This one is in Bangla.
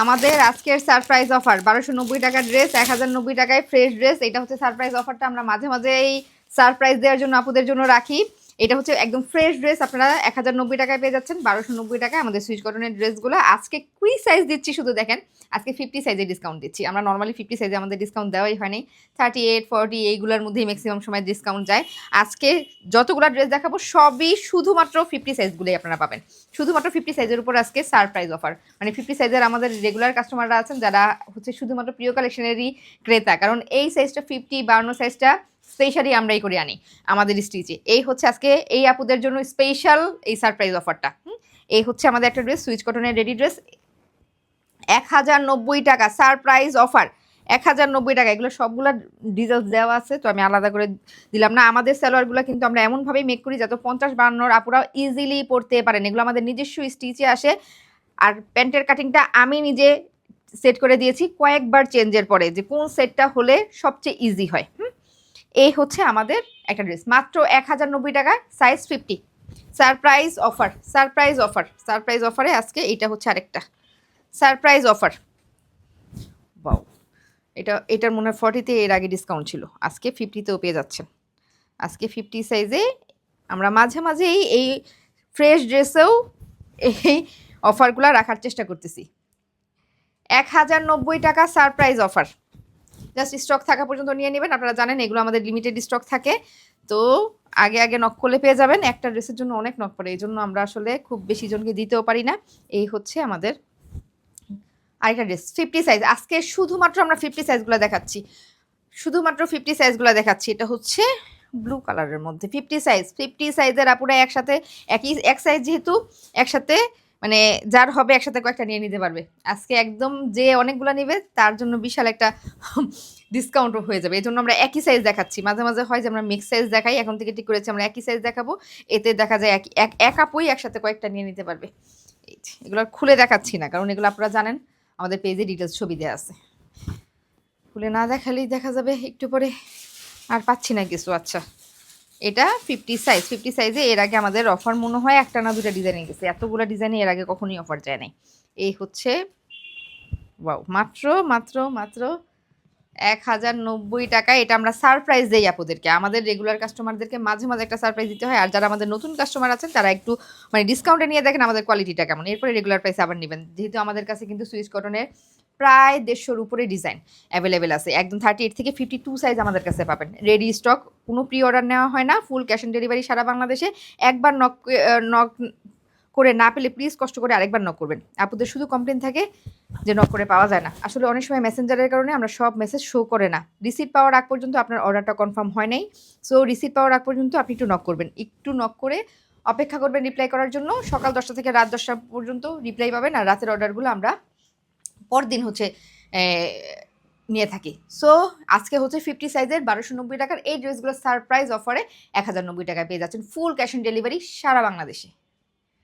আমাদের আজকের সারপ্রাইজ অফার, বারোশো নব্বই টাকার ড্রেস, এক হাজার নব্বই টাকায় ফ্রেশ ড্রেস, এটা হচ্ছে সারপ্রাইজ অফারটা। আমরা মাঝে মাঝে এই সারপ্রাইজ দেওয়ার জন্য, আপুদের জন্য রাখি। এটা হচ্ছে একদম ফ্রেশ ড্রেস আপনারা এক হাজার নব্বই টাকায় পেয়ে যাচ্ছেন, বারোশো নব্বই টাকায় আমাদের সুইচ কটনের ড্রেসগুলো আজকে কুই সাইজ দিচ্ছি, শুধু দেখেন, আজকে ফিফটি সাইজে ডিসকাউন্ট দিচ্ছি। আমরা নর্মালি ফিফটি সাইজে আমাদের ডিসকাউন্ট দেওয়াই হয়নি থার্টি এইট ফর্টি এইগুলোর মধ্যেই ম্যাক্সিমাম সময় ডিসকাউন্ট যায়। আজকে যতগুলো ড্রেস দেখাবো, সবই শুধুমাত্র ফিফটি সাইজগুলোই আপনারা পাবেন। শুধুমাত্র ফিফটি সাইজের উপর আজকে সারপ্রাইজ অফার মানে ফিফটি সাইজের আমাদের রেগুলার কাস্টমাররা আছেন, যারা হচ্ছে শুধুমাত্র প্রিয় কালেকশনেরই ক্রেতা। কারণ এই সাইজটা ফিফটি বাউন্ন সাইজটা স্পেশালি আমরাই করে আনি আমাদের স্টিচে এই হচ্ছে আজকে এই আপুদের জন্য স্পেশাল এই সারপ্রাইজ অফারটা এই হচ্ছে আমাদের একটা ড্রেস সুইচ কটনের রেডি ড্রেস এক হাজার নব্বই টাকা সারপ্রাইজ অফার এক হাজার নব্বই টাকা, এগুলো সবগুলো ডিটেলস দেওয়া আছে, তো আমি আলাদা করে দিলাম না। আমাদের সালোয়ারগুলো কিন্তু আমরা এমনভাবেই মেক করি যাতে পঞ্চাশ বান্নর আপুরা ইজিলি পড়তে পারেন। এগুলো আমাদের নিজস্ব স্টিচে আসে। আর প্যান্টের কাটিংটা আমি নিজে সেট করে দিয়েছি কয়েকবার চেঞ্জের পরে, যে কোন সেটটা হলে সবচেয়ে ইজি হয়? এই হচ্ছে আমাদের একটা ড্রেস মাত্র এক হাজার নব্বই টাকা size fifty surprise offer surprise offer surprise অফারে আজকে এইটা হচ্ছে আরেকটা। সারপ্রাইজ অফার বাউ এটা, এটার মনে হয় ফর্টিতে এর আগে ডিসকাউন্ট ছিল। আজকে ফিফটিতেও পেয়ে যাচ্ছেন। আজকে ফিফটি সাইজে আমরা মাঝে মাঝেই এই ফ্রেশ ড্রেসেও এই অফারগুলো রাখার চেষ্টা করতেছি। এক হাজার নব্বই টাকা সারপ্রাইজ অফার জাস্ট স্টক থাকা পর্যন্ত নিয়ে নেবেন। আপনারা জানেন এগুলো আমাদের লিমিটেড স্টক থাকে। তো আগে আগে নক করলে পেয়ে যাবেন। একটা ড্রেসের জন্য অনেক নক পড়ে। এই জন্য আমরা আসলে খুব বেশি জনকে দিতেও পারি না। এই হচ্ছে আমাদের আরেকটা ড্রেস ফিফটি সাইজ আজকে শুধুমাত্র আমরা ফিফটি সাইজগুলো দেখাচ্ছি। শুধুমাত্র ফিফটি সাইজগুলো দেখাচ্ছি। এটা হচ্ছে ব্লু কালারের মধ্যে। ফিফটি সাইজ ফিফটি সাইজের আপুরা একসাথে, একই, এক সাইজ যেহেতু, একসাথে মানে যার হবে একসাথে কয়েকটা নিয়ে নিতে পারবে। আজকে একদম যে অনেকগুলো নেবে, তার জন্য বিশাল একটা ডিসকাউন্টও হয়ে যাবে। এই জন্য আমরা একই সাইজ দেখাচ্ছি। মাঝে মাঝে হয় যে আমরা মিক্স সাইজ দেখাই, এখন থেকে ঠিক করেছি, আমরা একই সাইজ দেখাবো। এতে দেখা যায় এক এক এক আপুই একসাথে কয়েকটা নিয়ে নিতে পারবে। এগুলো খুলে দেখাচ্ছি না, কারণ এগুলো আপনারা জানেন, আমাদের পেজে ডিটেলস ছবি দেওয়া আছে। খুলে না দেখালেই দেখা যাবে একটু পরে। আর পাচ্ছি না কিছু আচ্ছা। এটা ফিফটি সাইজ ফিফটি সাইজে এর আগে আমাদের অফার মনে হয় একটা না দুটা ডিজাইনে গেছে। এতগুলো ডিজাইনে এর আগে কখনোই অফার যায় নাই। এই হচ্ছে ওয়াও মাত্র মাত্র মাত্র এক হাজার নব্বই টাকা। এটা আমরা সারপ্রাইজ দেই আপুদেরকে। আমাদের রেগুলার কাস্টমারদেরকে মাঝে মাঝে একটা সারপ্রাইজ দিতে হয়। আর যারা আমাদের নতুন কাস্টমার আছেন, তারা একটু মানে ডিসকাউন্টে নিয়ে দেখেন আমাদের কোয়ালিটিটা কেমন। এরপরে রেগুলার প্রাইস আবার নেবেন। যেহেতু আমাদের কাছে কিন্তু সুইচ কটনের প্রায় দেড়শোর উপরে ডিজাইন অ্যাভেলেবেল আছে। একদম থার্টি এইট থেকে ফিফটি টু সাইজ আমাদের কাছে পাবেন। রেডি স্টক কোনো প্রি অর্ডার নেওয়া হয় না ফুল ক্যাশ অন ডেলিভারি সারা বাংলাদেশে। একবার নক নক করে না পেলে প্লিজ কষ্ট করে আরেকবার নক করবেন। আপুদের শুধু কমপ্লেন থাকে যে নক করে পাওয়া যায় না। আসলে অনেক সময় মেসেঞ্জারের কারণে আমরা সব মেসেজ শো করে না। রিসিভ পাওয়ার আগ পর্যন্ত আপনার অর্ডারটা কনফার্ম হয় নাই। সো রিসিভ পাওয়ার আগ পর্যন্ত আপনি একটু নক করবেন। একটু নক করে অপেক্ষা করবেন রিপ্লাই করার জন্য। সকাল দশটা থেকে রাত দশটা পর্যন্ত রিপ্লাই পাবেন। আর রাতের অর্ডারগুলো আমরা পরদিন হচ্ছে নিয়ে থাকি। সো আজকে হচ্ছে ফিফটি সাইজের বারোশো নব্বই টাকার এই ড্রেসগুলো সারপ্রাইজ অফারে এক হাজার নব্বই টাকায় পেয়ে যাচ্ছেন। ফুল ক্যাশ অন ডেলিভারি সারা বাংলাদেশে।